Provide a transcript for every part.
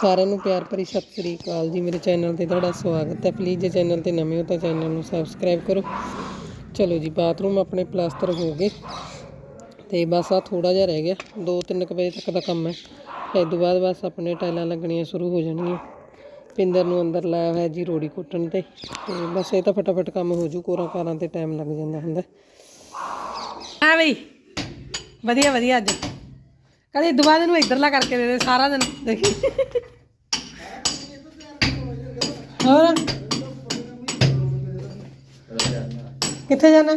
ਸਾਰਿਆਂ ਨੂੰ ਪਿਆਰ ਭਰੀ ਸਤਿ ਸ੍ਰੀ ਅਕਾਲ ਜੀ। ਮੇਰੇ ਚੈਨਲ ਤੇ ਤੁਹਾਡਾ ਸਵਾਗਤ ਹੈ। ਪਲੀਜ਼ ਜੇ ਚੈਨਲ ਤੇ ਨਵੇਂ ਹੋ ਤਾਂ ਚੈਨਲ ਨੂੰ ਸਬਸਕ੍ਰਾਈਬ ਕਰੋ। ਚਲੋ ਜੀ ਬਾਥਰੂਮ ਆਪਣੇ ਪਲਾਸਟਰ ਹੋ ਗਏ। ਤੇ ਬਸ ਆ ਥੋੜਾ ਜਿਹਾ ਰਹਿ ਗਿਆ। 2-3 ਵਜੇ ਤੱਕ ਦਾ ਕੰਮ ਹੈ। ਫਿਰ ਤੋਂ ਬਾਅਦ ਬਸ ਆਪਣੇ ਟਾਈਲਾਂ ਲੱਗਣੀਆਂ ਸ਼ੁਰੂ ਹੋ ਜਾਣਗੀਆਂ। ਪਿੰਦਰ ਨੂੰ ਅੰਦਰ ਲਾਇਆ ਹੋਇਆ ਜੀ ਰੋੜੀ ਕੁੱਟਣ ਤੇ। ਤੇ ਬਸ ਇਹ ਤਾਂ ਫਟਾਫਟ ਕੰਮ ਹੋ ਜੂ। ਕੋਰਾਂ ਕਾਰਾਂ ਤੇ ਟਾਈਮ ਲੱਗ ਜਾਂਦਾ ਹੁੰਦਾ। ਹਾਂ ਬਈ। ਵਧੀਆ ਵਧੀਆ ਅੱਜ। ਕਦੇ ਦੁਆ ਨੂੰ ਇੱਧਰਲਾ ਕਰਕੇ ਦੇ ਦੇ ਸਾਰਾ ਦਿਨ ਦੇਖੀ। ਹੋਰ? ਕਿੱਥੇ ਜਾਣਾ?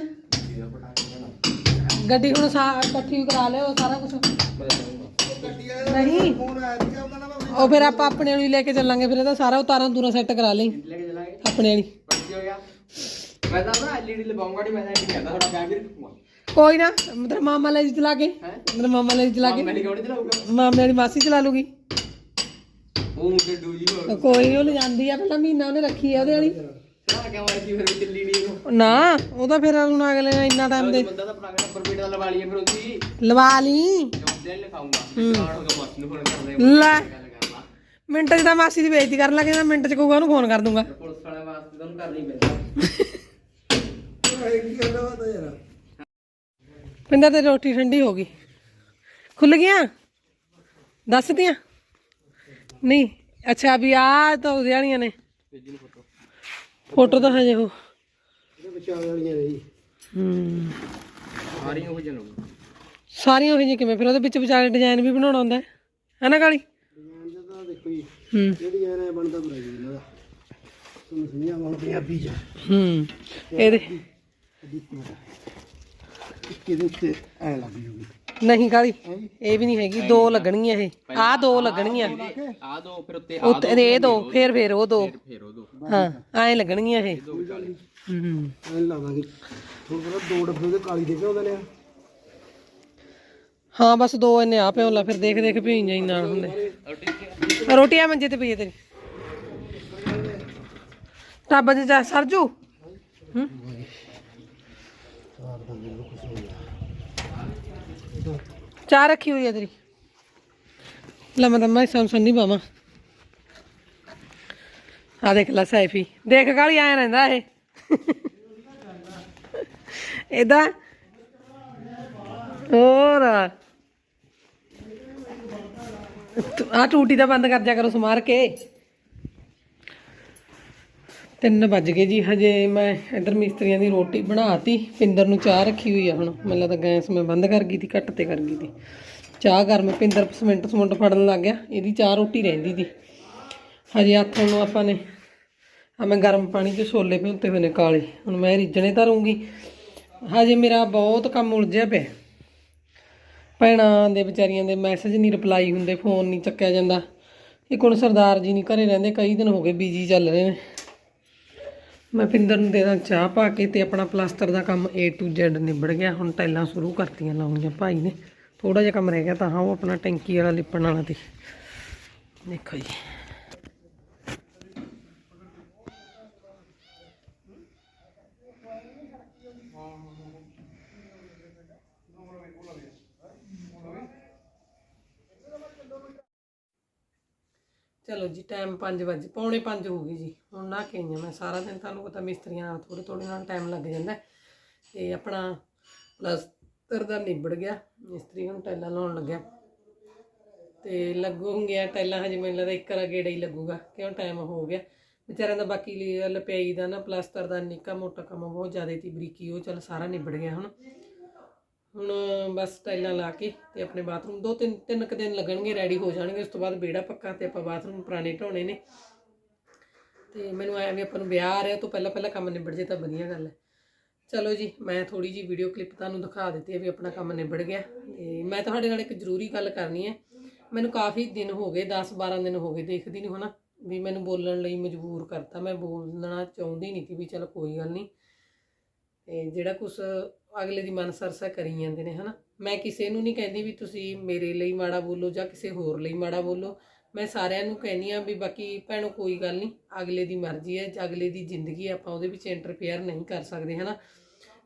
ਗੱਡੀ ਹੁਣ ਸਾ ਇਕੱਠੀ ਕਰਾ ਲਿਓ ਸਾਰਾ ਕੁਝ ਨਹੀਂ। ਉਹ ਫਿਰ ਆਪਾਂ ਆਪਣੇ ਵਾਲੀ ਲੈ ਕੇ ਚੱਲਾਂਗੇ ਫਿਰ ਇਹਦਾ ਸਾਰਾ ਉਤਾਰਾਂ ਦੂਰਾ ਸੈੱਟ ਕਰਾ ਲਈ। ਆਪਣੇ ਵਾਲੀ। ਮੈਂ ਤਾਂ ਨਾ ਐਲਈਡੀ ਲਵਾਉਂਗਾ ਨਹੀਂ ਮੈਂ ਤਾਂ ਐਲਈਡੀ ਕਹਿੰਦਾ ਥੋੜਾ ਬੈਗ ਵੀ ਰੱਖੂਗਾ। ਕੋਈ ਨਾ ਮਤਲਬ ਮਾਮਾ ਲੈ ਜੀ ਚਲਾ ਕੇ ਮਤਲਬ ਮਾਮਾ ਲੈ ਜੀ ਚਲਾ ਕੇ। ਮੈਂ ਨਹੀਂ ਕਹਉਣੀ ਚਲਾਊਗਾ? ਮਾਮੇ ਵਾਲੀ ਮਾਸੀ ਚਲਾ ਲੂਗੀ। ਉਹ ਮੁੰਡੇ ਡੂਜੀ ਹੋ ਕੋਈ ਨਹੀਂ ਉਹ ਲੈ ਜਾਂਦੀ ਆ ਪਹਿਲਾਂ ਮਹੀਨਾ ਉਹਨੇ ਰੱਖੀ ਆ ਉਹਦੇ ਵਾਲੀ। ਚਲਾ ਕਿਉਂ ਆਈ ਸੀ ਫਿਰ ਵੀ ਚੱਲੀ ਨਹੀਂ ਉਹ ਨਾ ਉਹ ਤਾਂ ਫਿਰ ਹੁਣ ਅਗਲੇ ਨੇ ਇੰਨਾ ਟਾਈਮ ਦੇ ਬੰਦਾ ਤਾਂ ਪੁਰਾਣਾ ਨੰਬਰ ਪਲੇਟ ਦਾ ਲਵਾ ਲਈਏ ਫਿਰ ਉਹਦੀ। ਲਵਾ ਲਈ। ਜੋਦੇ ਲਿਖਾਉਂਗਾ ਸਟਾਰਟ ਹੋ। ਗਿਆ ਬਸ ਨੂੰ ਫੋਨ ਕਰਦੇ ਲੈ। ਮਿੰਟ 'ਚ ਤਾਂ ਮਾਸੀ ਦੀ ਬੇਇੱਜ਼ਤੀ ਕਰਨ ਲੱਗੇ ਤਾਂ ਮਿੰਟ 'ਚ ਕਹੂਗਾ ਉਹਨੂੰ ਫੋਨ ਕਰ ਦੂੰਗਾ। ਪੁਲਿਸ ਵਾਲੇ ਵਾਸਤੇ ਤੁਹਾਨੂੰ ਕਰਨੀ ਪੈਂਦੀ। ਪਿੰਦਾ ਤੇ ਰੋਟੀ ਠੰਡੀ ਹੋ ਗਈ। ਖੁੱਲ ਗਿਆ ਦੱਸਦੀਆਂ ਨਹੀਂ ਅੱਛਾ ਵੀ ਆ ਤਾਂ ਉਹਦੇ ਵਾਲੀਆਂ ਨੇ। ਫੋਟੋ ਤਾਂ ਹਜੇ ਉਹ। ਹੂੰ ਸਾਰੀਆਂ ਹੋ ਉਹ ਜਿਹੀਆਂ ਕਿਵੇਂ? ਫਿਰ ਉਹਦੇ ਵਿੱਚ ਵਿਚਾਲੇ ਡਿਜ਼ਾਈਨ ਵੀ ਬਣਾਉਣਾ ਹੁੰਦਾ ਹੈ। ਹੈਨਾ ਕਾਲੀ? ਹੂੰ। ਜਿਹੜੀ ਯਾਰ ਇਹਦੇ ਉੱਤੇ ਐ ਲੱਗ ਜੂਗੀ। ਨਹੀਂ ਕਾਲੀ ਇਹ ਵੀ ਨਹੀਂ ਹੈਗੀ ਦੋ ਲੱਗਣਗੀਆਂ ਇਹ। ਆਹ ਦੋ ਲੱਗਣਗੀਆਂ। ਆ ਦੋ ਫਿਰ ਉੱਤੇ ਉੱਤੇ ਇਹ ਦੋ ਫੇਰ ਫੇਰ ਉਹ ਦੋ। ਫੇਰ ਉਹ ਦੋ। ਹਾਂ ਐਂ ਲੱਗਣਗੀਆਂ ਇਹ। ਹੂੰ। ਐ ਲਾਵਾਂਗੇ। ਥੋੜਾ ਥੋੜਾ ਦੋ ਡੱਬੇ ਉਹਦੇ ਕਾਲੀ ਦੇ ਕੇ ਉਹਦੇ ਲਿਆ ਹਾਂ ਬਸ ਦੋ ਇਹਨੇ ਆ ਪਿਓ ਲਾ ਫਿਰ ਦੇਖ ਦੇਖ ਭੀਂ ਜਾਈ ਨਾਲ ਹੁੰਦੇ। ਰੋਟੀ ਆ ਮੰਜੇ ਤੇ ਪਈ ਹੈ ਤੇਰੀ। ਟੱਬ ਚ ਜਾ ਸਰਜੂ? ਹੂੰ? ਚਾਹ ਰੱਖੀ ਹੋਈ ਹੈ ਤੇਰੀ। ਲੈ ਮੈਂ ਤਾਂ ਮੈਂ ਸੰਨ ਸੰਨੀ ਬਾਵਾ ਆ ਦੇਖ ਲੈ ਸੈਫੀ। ਦੇਖ ਕਾਲੀ ਆਇਆ ਰਹਿੰਦਾ ਇਹ। ਇਹਦਾ। ਹੋਰ। ਆ ਟੂਟੀ ਦਾ ਬੰਦ ਕਰ ਜਾ ਕਰੋ, ਸਮਾਰ ਕੇ। 3 ਵੱਜ ਗਏ ਜੀ, ਹਜੇ ਮੈਂ ਇਧਰ ਮਿਸਤਰੀਆਂ ਦੀ ਰੋਟੀ ਬਣਾਤੀ, ਪਿੰਦਰ ਨੂੰ ਚਾਹ ਰੱਖੀ ਹੋਈ ਆ ਹੁਣ। ਮੈਨੂੰ ਲੱਗਦਾ ਗੈਸ ਮੈਂ ਬੰਦ ਕਰ ਗਈ ਤੀ, ਘੱਟ ਤੇ ਕਰ ਗਈ ਤੀ। ਚਾਹ ਗਰਮ, ਪਿੰਦਰ ਸਮਿੰਟ ਸਮੁੰਟ ਫੜਨ ਲੱਗ ਗਿਆ, ਇਹਦੀ ਚਾਹ ਰੋਟੀ ਰਹਿੰਦੀ ਤੀ। ਹਜੇ ਹੱਥ ਨੂੰ ਆਪਾਂ ਨੇ ਆ ਮੈਂ ਗਰਮ ਪਾਣੀ 'ਚ ਛੋਲੇ ਭਿਉਂਤੇ ਹੋਏ ਨੇ ਕਾਲੇ, ਹੁਣ ਮੈਂ ਰਿੱਝਣੇ ਧਰੂੰਗੀ। ਹਜੇ ਮੇਰਾ ਬਹੁਤ ਕੰਮ ਉਲਝਿਆ ਪਿਆ। ਭੈਣਾਂ ਦੇ ਵਿਚਾਰੀਆਂ ਦੇ ਮੈਸੇਜ ਨਹੀਂ ਰਿਪਲਾਈ ਹੁੰਦੇ, ਫੋਨ ਨਹੀਂ ਚੱਕਿਆ ਜਾਂਦਾ। ਇਹ ਹੁਣ ਸਰਦਾਰ ਜੀ ਨਹੀਂ ਘਰੇ ਰਹਿੰਦੇ, ਕਈ ਦਿਨ ਹੋ ਗਏ ਬੀਜੀ ਚੱਲ ਰਹੇ ਨੇ। ਮੈਂ ਪਿੰਦਰ ਨੂੰ ਦੇ ਦਾਂ ਚਾਹ ਪਾ ਕੇ ਤੇ ਆਪਣਾ ਪਲਾਸਟਰ ਦਾ ਕੰਮ A to Z ਨਿਬੜ ਗਿਆ। ਹੁਣ ਟਾਈਲਾਂ ਸ਼ੁਰੂ ਕਰਤੀਆਂ ਲਾਉਣੀਆਂ ਭਾਈ ਨੇ। ਥੋੜਾ ਜਿਹਾ ਕੰਮ ਰਹਿ ਗਿਆ ਤਾਂ ਹਾਂ, ਉਹ ਆਪਣਾ ਟੈਂਕੀ ਵਾਲਾ ਲਿਪਣ ਵਾਲਾ ਤੇ। ਦੇਖੋ ਜੀ। ਚਲੋ ਜੀ ਟਾਈਮ 5 ਵਜੇ, ਪੌਣੇ 5 ਹੋ ਗਈ ਜੀ। ਹੁਣ ਨਾ ਕੇ ਆਈਆਂ ਮੈਂ ਸਾਰਾ ਦਿਨ, ਤੁਹਾਨੂੰ ਪਤਾ ਮਿਸਤਰੀਆਂ ਨਾਲ ਥੋੜੇ ਥੋੜੇ ਨਾਲ ਟਾਈਮ ਲੱਗ ਜਾਂਦਾ ਹੈ। ਤੇ ਆਪਣਾ ਪਲਸਤਰ ਦਾ ਨਿਬੜ ਗਿਆ, ਮਿਸਤਰੀ ਹੁਣ ਟਾਈਲਾਂ ਲਾਉਣ ਲੱਗਿਆ। ਤੇ ਲੱਗੂਗੀਆਂ ਟਾਈਲਾਂ ਹਜੇ ਮੈਨੂੰ ਲੱਗਦਾ ਇੱਕ ਰਾ ਗੇੜਾ ਹੀ ਲੱਗੂਗਾ, ਕਿਉਂ ਟਾਈਮ ਹੋ ਗਿਆ। ਵਿਚਾਰਿਆਂ ਦਾ ਬਾਕੀ ਲਪਿਆਈ ਦਾ ਨਾ ਪਲਸਤਰ ਦਾ ਨਿੱਕਾ ਮੋਟਾ ਕੰਮ ਬਹੁਤ ਜ਼ਿਆਦਾ ਸੀ ਬਰੀਕੀ ਉਹ ਚੱਲ ਸਾਰਾ ਨਿਬੜ ਗਿਆ ਹੁਣ। ਹੁਣ ਬਸ ਟਾਈਲਾਂ ਲਾ ਕੇ ਤੇ ਆਪਣੇ ਬਾਥਰੂਮ ਦੋ ਤਿੰਨ ਤਿੰਨ ਕੁ ਦਿਨ ਲੱਗਣਗੇ ਰੈਡੀ ਹੋ ਜਾਣਗੇ, ਉਸ ਤੋਂ ਬਾਅਦ ਬੇੜਾ ਪੱਕਾ ਤੇ ਆਪਾਂ ਬਾਥਰੂਮ ਪੁਰਾਣੇ ਢਾਉਣੇ ਨੇ। ਤੇ ਮੈਨੂੰ ਆਇਆ ਵੀ ਆਪਾਂ ਨੂੰ ਵਿਆਹ ਆ ਰਿਹਾ ਤੋਂ ਪਹਿਲਾਂ ਪਹਿਲਾਂ ਕੰਮ ਨਿਬੜ ਜੇ ਤਾਂ ਵਧੀਆ ਗੱਲ ਹੈ। ਚਲੋ ਜੀ, ਮੈਂ ਥੋੜੀ ਜੀ ਵੀਡੀਓ ਕਲਿੱਪ ਤੁਹਾਨੂੰ ਦਿਖਾ ਦਿੱਤੀ ਹੈ ਵੀ ਆਪਣਾ ਕੰਮ ਨਿਬੜ ਗਿਆ। ਤੇ ਮੈਂ ਤੁਹਾਡੇ ਨਾਲ ਇੱਕ ਜ਼ਰੂਰੀ ਗੱਲ ਕਰਨੀ ਹੈ। ਮੈਨੂੰ ਕਾਫੀ ਦਿਨ ਹੋ ਗਏ 10 12 ਦਿਨ ਹੋ ਗਏ ਦੇਖਦੀ ਨਹੀਂ ਹੋਣਾ ਵੀ ਮੈਨੂੰ ਬੋਲਣ ਲਈ ਮਜਬੂਰ ਕਰਤਾ। ਮੈਂ ਬੋਲਣਾ ਚਾਹੁੰਦੀ ਨਹੀਂ ਕਿ ਵੀ ਚਲ ਕੋਈ ਗੱਲ ਨਹੀਂ। ਤੇ ਜਿਹੜਾ ਕੁਛ ਅਗਲੇ ਦੀ ਮਨ ਸਰਸਾ ਕਰੀ ਜਾਂਦੇ ਨੇ, ਹਨਾ? ਮੈਂ ਕਿਸੇ ਨੂੰ ਨਹੀਂ ਕਹਿੰਦੀ ਵੀ ਤੁਸੀਂ ਮੇਰੇ ਲਈ ਮਾੜਾ ਬੋਲੋ ਜਾਂ ਕਿਸੇ ਹੋਰ ਲਈ ਮਾੜਾ ਬੋਲੋ। ਮੈਂ ਸਾਰਿਆਂ ਨੂੰ ਕਹਿੰਦੀ ਆ ਵੀ ਬਾਕੀ ਭੈਣੋ, ਕੋਈ ਗੱਲ ਨਹੀਂ, ਅਗਲੇ ਦੀ ਮਰਜ਼ੀ ਹੈ ਅਗਲੇ ਦੀ ਜ਼ਿੰਦਗੀ ਆਪਾਂ ਉਹਦੇ ਵਿੱਚ ਇੰਟਰਫੇਅਰ ਨਹੀਂ ਕਰ ਸਕਦੇ, ਹਨਾ?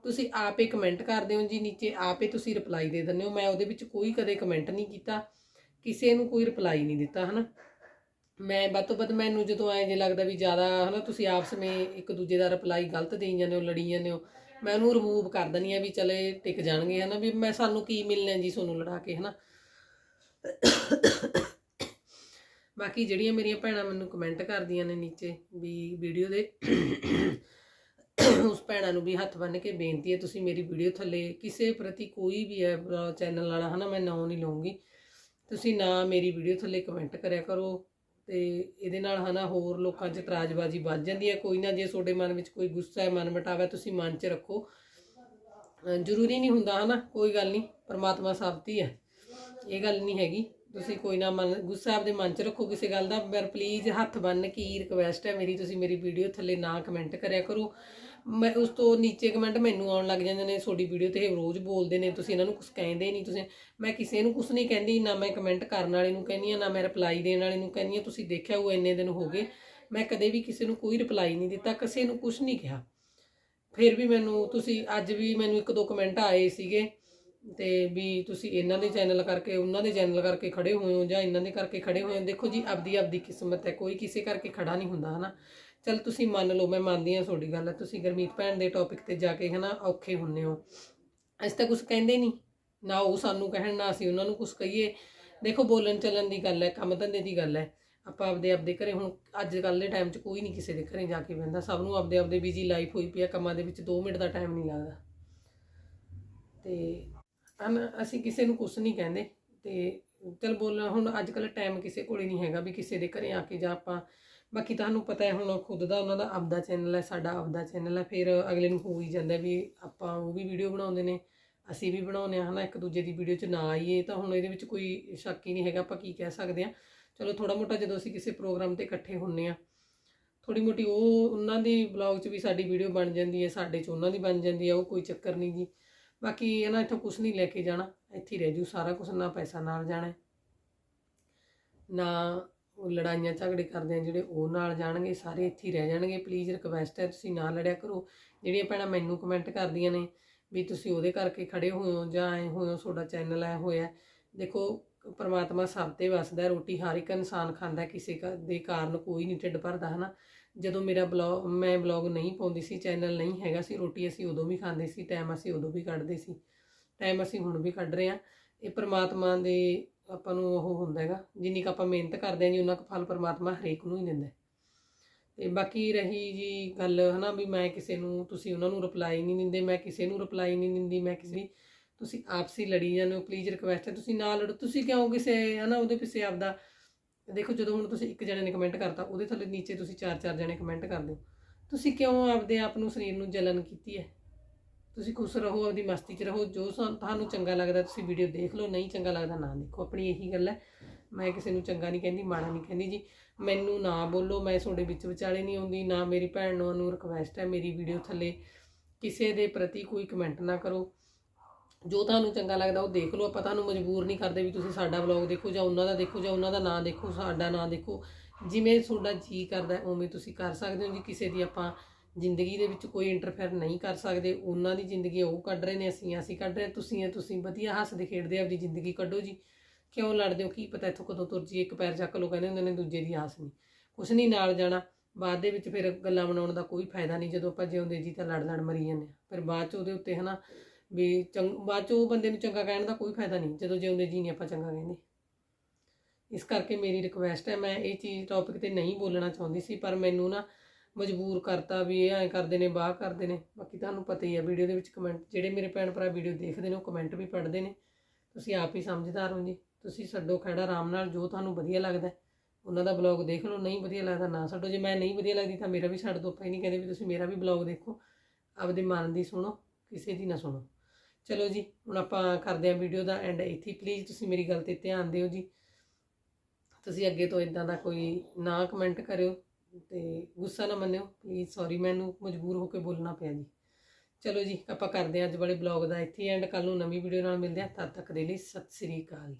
ਤੁਸੀਂ ਆਪੇ ਕਮੈਂਟ ਕਰਦੇ ਹੋ ਜੀ ਨੀਚੇ, ਆਪੇ ਤੁਸੀਂ ਰਿਪਲਾਈ ਦੇ ਦਿੰਦੇ ਹੋ। ਮੈਂ ਉਹਦੇ ਵਿੱਚ ਕੋਈ ਕਦੇ ਕਮੈਂਟ ਨਹੀਂ ਕੀਤਾ, ਕਿਸੇ ਨੂੰ ਕੋਈ ਰਿਪਲਾਈ ਨਹੀਂ ਦਿੱਤਾ, ਹਨਾ? ਮੈਂ ਵੱਧ ਤੋਂ ਵੱਧ ਮੈਨੂੰ ਜਦੋਂ ਐਂ ਜੇ ਲੱਗਦਾ ਵੀ ਜ਼ਿਆਦਾ, ਹਨਾ, ਤੁਸੀਂ ਆਪਸ ਵਿੱਚ ਇੱਕ ਦੂਜੇ ਦਾ ਰਿਪਲਾਈ ਗਲਤ ਦੇਈ ਜਾਂਦੇ ਹੋ, ਲੜੀ ਜਾਂਦੇ ਹੋ ਮੈਂ ਉਹਨੂੰ ਰਿਮੂਵ ਕਰ ਦਿੰਦੀ ਆ ਵੀ ਚਲੇ ਟਿਕ ਜਾਣਗੇ ਹਨਾ, ਵੀ ਮੈਂ ਸਾਨੂੰ ਕੀ ਮਿਲਣਾ ਜੀ ਤੁਹਾਨੂੰ ਲੜਾ ਕੇ ਹਨਾ। ਬਾਕੀ ਜਿਹੜੀਆਂ ਮੇਰੀਆਂ ਭੈਣਾਂ ਮੈਨੂੰ ਕਮੈਂਟ ਕਰਦੀਆਂ ਨੇ ਨੀਚੇ ਵੀ ਵੀਡੀਓ ਦੇ, ਉਸ ਭੈਣਾਂ ਨੂੰ ਵੀ ਹੱਥ ਬੰਨ ਕੇ ਬੇਨਤੀ ਹੈ, ਤੁਸੀਂ ਮੇਰੀ ਵੀਡੀਓ ਥੱਲੇ ਕਿਸੇ ਪ੍ਰਤੀ ਕੋਈ ਵੀ ਹੈ ਚੈਨਲ ਵਾਲਾ ਹਨਾ, ਮੈਂ ਨਾਂ ਨਹੀਂ ਲਵਾਂਗੀ ਤੁਸੀਂ ਨਾ ਮੇਰੀ ਵੀਡੀਓ ਥੱਲੇ ਕਮੈਂਟ ਕਰਿਆ ਕਰੋ ਤੇ ਇਹਦੇ ਨਾਲ ਹਨਾ ਹੋਰ ਲੋਕਾਂ 'ਚ ਇਤਰਾਜ਼ਬਾਜ਼ੀ ਵੱਧ ਜਾਂਦੀ ਹੈ। ਕੋਈ ਨਾ ਜੇ ਤੁਹਾਡੇ ਮਨ ਵਿੱਚ ਕੋਈ ਗੁੱਸਾ ਹੈ, ਮਨ ਮਟਾਵਾ, ਤੁਸੀਂ ਮਨ 'ਚ ਰੱਖੋ। ਜ਼ਰੂਰੀ ਨਹੀਂ ਹੁੰਦਾ ਹਨਾ, ਕੋਈ ਗੱਲ ਨਹੀਂ, ਪਰਮਾਤਮਾ ਸਭ ਦੀ ਹੈ ਇਹ ਗੱਲ ਨਹੀਂ ਹੈਗੀ, ਤੁਸੀਂ ਕੋਈ ਨਾ ਮਨ, ਗੁੱਸਾ ਆਪਦੇ ਮਨ 'ਚ ਰੱਖੋ ਕਿਸੇ ਗੱਲ ਦਾ। ਪਰ ਪਲੀਜ਼ ਹੱਥ ਬੰਨ ਕੇ ਹੀ ਰਿਕਵੈਸਟ ਹੈ ਮੇਰੀ, ਤੁਸੀਂ ਮੇਰੀ ਵੀਡੀਓ ਥੱਲੇ ਨਾ ਕਮੈਂਟ ਕਰਿਆ ਕਰੋ। ਮੈਂ ਉਸ ਤੋਂ ਨੀਚੇ ਕਮੈਂਟ ਮੈਨੂੰ ਆਉਣ ਲੱਗ ਜਾਂਦੇ ਨੇ, ਤੁਹਾਡੀ ਵੀਡੀਓ ਤੇ ਇਹ ਰੋਜ਼ ਬੋਲਦੇ ਨੇ, ਤੁਸੀਂ ਇਹਨਾਂ ਨੂੰ ਕੁਝ ਕਹਿੰਦੇ ਨਹੀਂ, ਤੁਸੀਂ, ਮੈਂ ਕਿਸੇ ਨੂੰ ਕੁਝ ਨਹੀਂ ਕਹਿੰਦੀ, ਨਾ ਮੈਂ ਕਮੈਂਟ ਕਰਨ ਵਾਲੇ ਨੂੰ ਕਹਿੰਦੀ ਆ ਨਾ ਮੈਂ ਰਿਪਲਾਈ ਦੇਣ ਵਾਲੇ ਨੂੰ ਕਹਿੰਦੀ ਆ ਤੁਸੀਂ ਦੇਖਿਆ ਉਹ ਇੰਨੇ ਦਿਨ ਹੋ ਗਏ, ਮੈਂ ਕਦੇ ਵੀ ਕਿਸੇ ਨੂੰ ਕੋਈ ਰਿਪਲਾਈ ਨਹੀਂ ਦਿੱਤਾ, ਕਿਸੇ ਨੂੰ ਕੁਝ ਨਹੀਂ ਕਿਹਾ। ਫਿਰ ਵੀ ਮੈਨੂੰ, ਤੁਸੀਂ, ਅੱਜ ਵੀ ਮੈਨੂੰ ਇੱਕ ਦੋ ਕਮੈਂਟ ਆਏ ਸੀਗੇ, ਤੇ ਵੀ ਤੁਸੀਂ ਇਹਨਾਂ ਦੇ ਚੈਨਲ ਕਰਕੇ, ਉਹਨਾਂ ਦੇ ਚੈਨਲ ਕਰਕੇ ਖੜੇ ਹੋਏ ਹੋ ਜਾਂ ਇਹਨਾਂ ਦੇ ਕਰਕੇ ਖੜੇ ਹੋਏ ਹੋ, ਦੇਖੋ ਜੀ ਆਪਦੀ ਆਪਦੀ ਕਿਸਮਤ ਹੈ, ਕੋਈ ਕਿਸੇ ਕਰਕੇ ਖੜਾ ਨਹੀਂ ਹੁੰਦਾ, ਹਨਾ? ਚਲ ਤੁਸੀਂ ਮੰਨ ਲਓ, ਮੈਂ ਮੰਨਦੀ ਹਾਂ ਤੁਹਾਡੀ ਗੱਲ ਤੁਸੀਂ ਗਰਮੀਤ ਭੈਣ ਦੇ ਟੌਪਿਕ ਤੇ ਜਾ ਕੇ ਹਨਾ ਔਖੇ ਹੁੰਨੇ ਹੋ। ਅਸੀਂ ਤਾਂ ਕੁਝ ਕਹਿੰਦੇ ਨਹੀਂ ਨਾ ਉਹ ਸਾਨੂੰ ਕਹਿਣ, ਨਾ ਅਸੀਂ ਉਹਨਾਂ ਨੂੰ ਕੁਝ ਕਹੀਏ। ਦੇਖੋ, ਬੋਲਣ ਚੱਲਣ ਦੀ ਗੱਲ ਹੈ, ਕੰਮ ਧੰਦੇ ਦੀ ਗੱਲ ਹੈ। ਆਪਾਂ ਆਪਦੇ ਆਪਦੇ ਘਰੇ ਹੁਣ ਅੱਜ ਕੱਲ੍ਹ ਦੇ ਟਾਈਮ 'ਚ ਕੋਈ ਨਹੀਂ ਕਿਸੇ ਦੇ ਘਰੇ ਜਾ ਕੇ ਬਹਿੰਦਾ। ਸਭ ਨੂੰ ਆਪਦੇ ਆਪਦੇ ਬਿਜ਼ੀ ਲਾਈਫ ਹੋਈ ਪਈ ਆ, ਕੰਮਾਂ ਦੇ ਵਿੱਚ 2 ਮਿੰਟ ਦਾ ਟਾਈਮ ਨਹੀਂ ਲੱਗਦਾ। ਤੇ ਹਨ ਅਸੀਂ ਕਿਸੇ ਨੂੰ ਕੁਝ ਨਹੀਂ ਕਹਿੰਦੇ। ਤੇ ਚਲ ਬੋਲਣਾ, ਹੁਣ ਅੱਜ ਕੱਲ੍ਹ ਟਾਈਮ ਕਿਸੇ ਕੋਲੇ ਨਹੀਂ ਹੈਗਾ ਵੀ ਕਿਸੇ ਦੇ ਘਰੇ ਆ ਕੇ ਜਾਂ ਆਪਾਂ ਬਾਕੀ ਤੁਹਾਨੂੰ ਪਤਾ ਹੈ ਹੁਣ ਖੁਦ ਦਾ ਉਹਨਾਂ ਦਾ ਆਪਦਾ ਚੈਨਲ ਹੈ, ਸਾਡਾ ਆਪਦਾ ਚੈਨਲ ਹੈ, ਫਿਰ ਅਗਲੇ ਨੂੰ ਹੋ ਹੀ ਜਾਂਦਾ ਵੀ ਆਪਾਂ ਉਹ ਵੀ ਵੀਡੀਓ ਬਣਾਉਂਦੇ ਨੇ, ਅਸੀਂ ਵੀ ਬਣਾਉਂਦੇ ਹਾਂ, ਹਨਾ, ਇੱਕ ਦੂਜੇ ਦੀ ਵੀਡੀਓ 'ਚ ਨਾ ਆਈਏ, ਤਾਂ ਹੁਣ ਇਹਦੇ ਵਿੱਚ ਕੋਈ ਸ਼ੱਕ ਹੀ ਨਹੀਂ ਹੈਗਾ, ਆਪਾਂ ਕੀ ਕਹਿ ਸਕਦੇ ਹਾਂ। ਚਲੋ ਥੋੜਾ ਮੋਟਾ ਜਦੋਂ ਅਸੀਂ ਕਿਸੇ ਪ੍ਰੋਗਰਾਮ ਤੇ ਇਕੱਠੇ ਹੁੰਨੇ ਆ ਥੋੜੀ ਮੋਟੀ ਉਹ ਉਹਨਾਂ ਦੀ ਬਲੌਗ 'ਚ ਵੀ ਸਾਡੀ ਵੀਡੀਓ ਬਣ ਜਾਂਦੀ ਹੈ, ਸਾਡੇ 'ਚ ਉਹਨਾਂ ਦੀ ਬਣ ਜਾਂਦੀ ਹੈ, ਉਹ ਕੋਈ ਚੱਕਰ ਨਹੀਂ ਜੀ। ਬਾਕੀ ਇਹਨਾਂ ਇੱਥੋਂ ਕੁਝ ਨਹੀਂ ਲੈ ਕੇ ਜਾਣਾ, ਇੱਥੇ ਰਹਿ ਜੂ, ਸਾਰਾ ਕੁਝ ਨਾ ਪੈਸਾ ਨਾਲ ਜਾਣਾ ਨਾ ਲੜਾਈਆਂ ਝਗੜੇ ਕਰਦੇ ਆ, ਜਿਹੜੇ ਉਹ ਨਾਲ ਜਾਣਗੇ, ਸਾਰੇ ਇੱਥੇ ਹੀ ਰਹਿ ਜਾਣਗੇ। ਪਲੀਜ਼ ਰਿਕਵੈਸਟ ਹੈ, ਤੁਸੀਂ ਨਾ ਲੜਿਆ ਕਰੋ। ਜਿਹੜੀਆਂ ਭੈਣਾਂ ਮੈਨੂੰ ਕਮੈਂਟ ਕਰਦੀਆਂ ਨੇ ਵੀ ਤੁਸੀਂ ਉਹਦੇ ਕਰਕੇ ਖੜੇ ਹੋਏ ਹੋ ਜਾਂ ਐ ਹੋਏ ਹੋ, ਤੁਹਾਡਾ ਚੈਨਲ ਐ ਹੋਇਆ। ਦੇਖੋ, ਪਰਮਾਤਮਾ ਸਭ ਤੇ ਵਸਦਾ, ਰੋਟੀ ਹਰ ਇੱਕ ਇਨਸਾਨ ਖਾਂਦਾ, ਕਿਸੇ ਕਾ- ਦੇ ਕਾਰਨ ਕੋਈ ਨਹੀਂ ਢਿੱਡ ਭਰਦਾ, ਹਨਾ। ਜਦੋਂ ਮੇਰਾ ਬਲੌਗ, ਮੈਂ ਬਲੌਗ ਨਹੀਂ ਪਾਉਂਦੀ ਸੀ ਚੈਨਲ ਨਹੀਂ ਹੈਗਾ ਸੀ, ਰੋਟੀ ਅਸੀਂ ਉਦੋਂ ਵੀ ਖਾਂਦੇ ਸੀ ਟਾਈਮ ਅਸੀਂ ਉਦੋਂ ਵੀ ਕੱਢਦੇ ਸੀ। ਟਾਈਮ ਅਸੀਂ ਹੁਣ ਵੀ ਕੱਢ ਰਹੇ ਹਾਂ। ਇਹ ਪਰਮਾਤਮਾ ਦੇ ਆਪਾਂ ਨੂੰ ਉਹ ਹੁੰਦਾ ਹੈਗਾ, ਜਿੰਨੀ ਕੁ ਆਪਾਂ ਮਿਹਨਤ ਕਰਦੇ ਹਾਂ ਜੀ ਉਹਨਾਂ ਕੁ ਫਲ ਪਰਮਾਤਮਾ ਹਰੇਕ ਨੂੰ ਹੀ ਦਿੰਦਾ ਹੈ। ਤੇ ਬਾਕੀ ਰਹੀ ਜੀ ਗੱਲ ਹਨਾ ਵੀ ਮੈਂ ਕਿਸੇ ਨੂੰ, ਤੁਸੀਂ ਉਹਨਾਂ ਨੂੰ ਰਿਪਲਾਈ ਨਹੀਂ ਦਿੰਦੇ, ਮੈਂ ਕਿਸੇ ਨੂੰ ਰਿਪਲਾਈ ਨਹੀਂ ਦਿੰਦੀ, ਮੈਂ ਕਿਸੇ ਤੁਸੀਂ ਆਪਸੀ ਲੜੀ ਜਾਂਦੇ ਹੋ ਪਲੀਜ਼ ਰਿਕਵੈਸਟ ਹੈ, ਤੁਸੀਂ ਨਾ ਲੜੋ, ਤੁਸੀਂ ਕਿਉਂ ਕਿਸੇ ਹਨਾ ਉਹਦੇ ਪਿੱਛੇ ਆਪਦਾ, ਦੇਖੋ ਜਦੋਂ ਹੁਣ ਤੁਸੀਂ ਇੱਕ ਜਣੇ ਨੇ ਕਮੈਂਟ ਕਰਤਾ, ਉਹਦੇ ਥੱਲੇ ਨੀਚੇ ਤੁਸੀਂ ਚਾਰ ਚਾਰ ਜਣੇ ਕਮੈਂਟ ਕਰਦੇ ਹੋ ਤੁਸੀਂ ਕਿਉਂ ਆਪਦੇ ਆਪ ਨੂੰ ਸਰੀਰ ਨੂੰ ਜਲਨ ਕੀਤੀ ਹੈ ਤੁਸੀਂ ਖੁਸ਼ ਰਹੋ ਆਪਦੀ ਮਸਤੀ 'ਚ ਰਹੋ ਜੋ ਸਾਨੂੰ- ਤੁਹਾਨੂੰ ਚੰਗਾ ਲੱਗਦਾ ਤੁਸੀਂ ਵੀਡੀਓ ਦੇਖ ਲਓ ਨਹੀਂ ਚੰਗਾ ਲੱਗਦਾ ਨਾ ਦੇਖੋ। ਆਪਣੀ ਇਹੀ ਗੱਲ ਹੈ। ਮੈਂ ਕਿਸੇ ਨੂੰ ਚੰਗਾ ਨਹੀਂ ਕਹਿੰਦੀ ਮਾੜਾ ਨਹੀਂ ਕਹਿੰਦੀ ਜੀ। ਮੈਨੂੰ ਨਾ ਬੋਲੋ ਮੈਂ ਤੁਹਾਡੇ ਵਿੱਚ ਵਿਚਾਲੇ ਨਹੀਂ ਆਉਂਦੀ ਨਾ ਮੇਰੀ ਭੈਣ ਨੂੰ ਨੂੰ ਰਿਕਵੈਸਟ ਹੈ ਮੇਰੀ ਵੀਡੀਓ ਥੱਲੇ। ਕਿਸੇ ਦੇ ਪ੍ਰਤੀ ਕੋਈ ਕਮੈਂਟ ਨਾ ਕਰੋ। ਜੋ ਤੁਹਾਨੂੰ ਚੰਗਾ ਲੱਗਦਾ ਉਹ ਦੇਖ ਲਓ। ਆਪਾਂ ਤੁਹਾਨੂੰ ਮਜਬੂਰ ਨਹੀਂ ਕਰਦੇ ਵੀ ਤੁਸੀਂ ਸਾਡਾ ਵਲੌਗ ਦੇਖੋ ਜਾਂ ਉਹਨਾਂ ਦਾ ਦੇਖੋ ਜਾਂ ਉਹਨਾਂ ਦਾ ਨਾਂ ਦੇਖੋ ਸਾਡਾ ਨਾਂ ਦੇਖੋ। ਜਿਵੇਂ ਤੁਹਾਡਾ ਜੀ ਕਰਦਾ ਹੈ, ਉਵੇਂ ਤੁਸੀਂ ਕਰ ਸਕਦੇ ਹੋ ਜੀ। ਕਿਸੇ ਦੀ ਆਪਾਂ ਜ਼ਿੰਦਗੀ ਦੇ ਵਿੱਚ ਕੋਈ ਇੰਟਰਫੇਅਰ ਨਹੀਂ ਕਰ ਸਕਦੇ ਉਹਨਾਂ ਦੀ ਜ਼ਿੰਦਗੀ ਉਹ ਕੱਢ ਰਹੇ ਨੇ ਅਸੀਂ ਅਸੀਂ ਕੱਢ ਰਹੇ ਹਾਂ, ਤੁਸੀਂ ਹੈ ਤੁਸੀਂ ਵਧੀਆ ਹੱਸਦੇ ਖੇਡਦੇ ਆਪਦੀ ਜ਼ਿੰਦਗੀ ਕੱਢੋ ਜੀ। ਕਿਉਂ ਲੜਦੇ ਹੋ ਕੀ ਪਤਾ ਇੱਥੋਂ ਕਦੋਂ ਤੁਰ ਜੀ ਇੱਕ ਪੈਰ ਚੱਕ ਲੋ ਕਹਿੰਦੇ ਹੁੰਦੇ ਨੇ ਦੂਜੇ ਦੀ ਆਸ ਨਹੀਂ। ਕੁਛ ਨਹੀਂ ਨਾਲ ਜਾਣਾ ਬਾਅਦ ਦੇ ਵਿੱਚ ਫਿਰ ਗੱਲਾਂ ਬਣਾਉਣ ਦਾ ਕੋਈ ਫਾਇਦਾ ਨਹੀਂ ਜਦੋਂ ਆਪਾਂ ਜਿਉਂਦੇ ਜੀ ਤਾਂ ਲੜ ਲੜ ਮਰੀ ਜਾਂਦੇ ਹਾਂ ਫਿਰ ਬਾਅਦ ਚ ਉਹਦੇ ਉੱਤੇ ਹਨਾ ਵੀ ਚੰਗ ਬਾਅਦ ਚ ਉਹ ਬੰਦੇ ਨੂੰ ਚੰਗਾ ਕਹਿਣ ਦਾ ਕੋਈ ਫਾਇਦਾ ਨਹੀਂ ਜਦੋਂ ਜਿਉਂਦੇ ਜੀ ਨਹੀਂ ਆਪਾਂ ਚੰਗਾ ਕਹਿੰਦੇ। ਇਸ ਕਰਕੇ ਮੇਰੀ ਰਿਕੁਐਸਟ ਹੈ ਮੈਂ ਇਹ ਚੀਜ਼ ਟੌਪਿਕ ਤੇ ਨਹੀਂ ਬੋਲਣਾ ਚਾਹੁੰਦੀ ਸੀ ਪਰ ਮੈਨੂੰ ਨਾ ਮਜਬੂਰ ਕਰਤਾ ਵੀ ਇਹ ਐਂ ਕਰਦੇ ਨੇ, ਬਾਹ ਕਰਦੇ ਨੇ। ਬਾਕੀ ਤੁਹਾਨੂੰ ਪਤਾ ਹੀ ਆ, ਵੀਡੀਓ ਦੇ ਵਿੱਚ ਕਮੈਂਟ ਜਿਹੜੇ ਮੇਰੇ ਭੈਣ ਭਰਾ ਵੀਡੀਓ ਦੇਖਦੇ ਨੇ, ਉਹ ਕਮੈਂਟ ਵੀ ਪੜ੍ਹਦੇ ਨੇ। ਤੁਸੀਂ ਆਪ ਹੀ ਸਮਝਦਾਰ ਹੋ ਜੀ। ਤੁਸੀਂ ਛੱਡੋ ਖੜਾ ਆਰਾਮ ਨਾਲ, ਜੋ ਤੁਹਾਨੂੰ ਵਧੀਆ ਲੱਗਦਾ। ਉਹਨਾਂ ਦਾ ਬਲੌਗ ਦੇਖ ਲਓ, ਨਹੀਂ ਵਧੀਆ ਲੱਗਦਾ ਨਾ ਛੱਡੋ। ਜੇ ਮੈਂ ਨਹੀਂ ਵਧੀਆ ਲੱਗਦੀ ਤਾਂ ਮੇਰਾ ਵੀ ਛੱਡ ਦਿਓ, ਆਪਾਂ ਹੀ ਨਹੀਂ ਕਹਿੰਦੇ ਵੀ ਤੁਸੀਂ ਮੇਰਾ ਵੀ ਬਲੌਗ ਦੇਖੋ। ਆਪਦੇ ਮਨ ਦੀ ਸੁਣੋ, ਕਿਸੇ ਦੀ ਨਾ ਸੁਣੋ। ਚਲੋ ਜੀ, ਹੁਣ ਆਪਾਂ ਕਰਦੇ ਹਾਂ ਵੀਡੀਓ ਦਾ ਐਂਡ ਇੱਥੇ। ਪਲੀਜ਼ ਤੁਸੀਂ ਮੇਰੀ ਗੱਲ ਤੇ ਧਿਆਨ ਦਿਓ ਜੀ। ਤੁਸੀਂ ਅੱਗੇ ਤੋਂ ਇਦਾਂ ਦਾ ਕੋਈ ਨਾ ਕਮੈਂਟ ਕਰਿਓ। ਤੇ ਗੁੱਸਾ ਨਾ ਮੰਨਿਓ ਪਲੀਜ਼ ਸੌਰੀ ਮੈਨੂੰ ਮਜਬੂਰ ਹੋ ਕੇ ਬੋਲਣਾ ਪਿਆ ਜੀ। ਚਲੋ ਜੀ, ਆਪਾਂ ਕਰਦੇ ਹਾਂ ਅੱਜ ਵਾਲੇ ਬਲੌਗ ਦਾ ਇੱਥੇ ਐਂਡ ਕੱਲ ਨੂੰ ਨਵੀਂ ਵੀਡੀਓ ਨਾਲ ਮਿਲਦੇ ਹਾਂ। ਤਦ ਤੱਕ ਦੇ ਲਈ ਸਤਿ ਸ੍ਰੀ ਅਕਾਲ